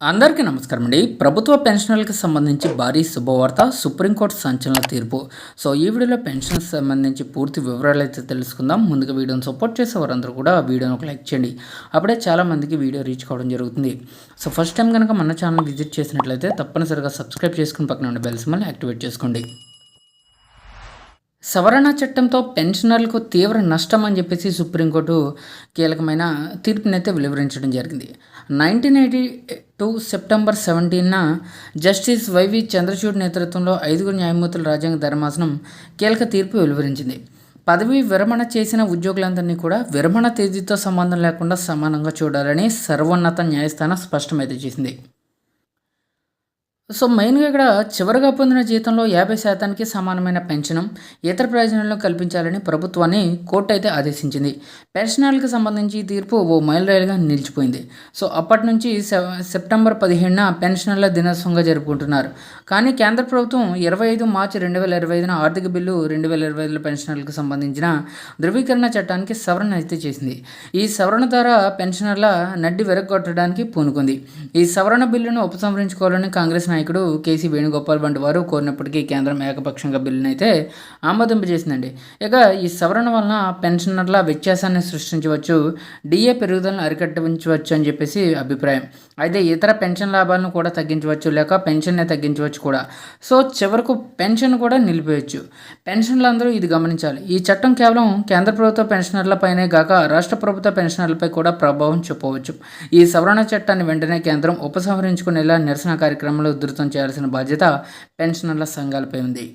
అందరికీ నమస్కారం అండి. ప్రభుత్వ పెన్షన్లకు సంబంధించి భారీ శుభవార్త సుప్రీంకోర్టు సంచలన తీర్పు. సో ఈ వీడియోలో పెన్షన్ సంబంధించి పూర్తి వివరాలు అయితే తెలుసుకుందాం. ముందుగా వీడియోని సపోర్ట్ చేసే వారందరూ కూడా వీడియోని ఒక లైక్ చేయండి. అప్పుడే చాలా మందికి వీడియో రీచ్ కావడం జరుగుతుంది. సో ఫస్ట్ టైం కనుక మన ఛానల్ విజిట్ చేసినట్లయితే తప్పనిసరిగా సబ్స్క్రైబ్ చేసుకుని పక్కన ఉండే బెల్స్ మళ్ళీ యాక్టివేట్ చేసుకోండి. సవరణ చట్టంతో పెన్షనర్లకు తీవ్ర నష్టం అని చెప్పేసి సుప్రీంకోర్టు కీలకమైన తీర్పునైతే వెలువరించడం జరిగింది. నైన్టీన్ ఎయిటీ టూ సెప్టెంబర్ సెవెంటీన్న జస్టిస్ వైవి చంద్రచూడ్ నేతృత్వంలో ఐదుగురు న్యాయమూర్తుల రాజ్యాంగ ధర్మాసనం కీలక తీర్పు వెలువరించింది. పదవి విరమణ చేసిన ఉద్యోగులందరినీ కూడా విరమణ తేదీతో సంబంధం లేకుండా సమానంగా చూడాలని సర్వోన్నత న్యాయస్థానం స్పష్టమైతే చేసింది. సో మెయిన్గా ఇక్కడ చివరిగా పొందిన జీతంలో యాభై శాతానికి సమానమైన పెన్షన్ ఇతర ప్రయోజనాలను కల్పించాలని ప్రభుత్వాన్ని కోర్టు అయితే ఆదేశించింది. పెన్షనర్లకు సంబంధించి తీర్పు ఓ మైలురాయిలుగా నిలిచిపోయింది. సో అప్పటి నుంచి సెప్టెంబర్ పదిహేడున పెన్షనర్ల దినోత్సవంగా జరుపుకుంటున్నారు. కానీ కేంద్ర ప్రభుత్వం ఇరవై ఐదు మార్చి రెండు వేల ఇరవై ఐదున ఆర్థిక బిల్లు రెండు వేల ఇరవై ఐదులో పెన్షనర్లకు సంబంధించిన ధృవీకరణ చట్టానికి సవరణ అయితే చేసింది. ఈ సవరణ ద్వారా పెన్షనర్ల నడ్డి వెరగొట్టడానికి పూనుకుంది. ఈ సవరణ బిల్లును ఉపసంహరించుకోవాలని కాంగ్రెస్ నాయకుడు కేసీ వేణుగోపాల్ వంటి వారు కోరినప్పటికీ కేంద్రం ఏకపక్షంగా బిల్లును అయితే ఆమోదింపజేసిందండి. ఇక ఈ సవరణ వలన పెన్షనర్ల వ్యత్యాసాన్ని సృష్టించవచ్చు డిఏ పెరుగుదలను అరికట్టించవచ్చు అని చెప్పేసి అభిప్రాయం. అయితే ఇతర పెన్షన్ లాభాలను కూడా తగ్గించవచ్చు లేక పెన్షన్నే తగ్గించవచ్చు కూడా. సో చివరకు పెన్షన్ కూడా నిలిపేయచ్చు పెన్షన్లు అందరూ ఇది గమనించాలి. ఈ చట్టం కేవలం కేంద్ర ప్రభుత్వ పెన్షనర్లపైనే గాక రాష్ట్ర ప్రభుత్వ పెన్షనర్లపై కూడా ప్రభావం చూపవచ్చు. ఈ సవరణ చట్టాన్ని వెంటనే కేంద్రం ఉపసంహరించుకునేలా నిరసన కార్యక్రమాలు ఉధృతం చేయాల్సిన బాధ్యత పెన్షనర్ల సంఘాలపై ఉంది.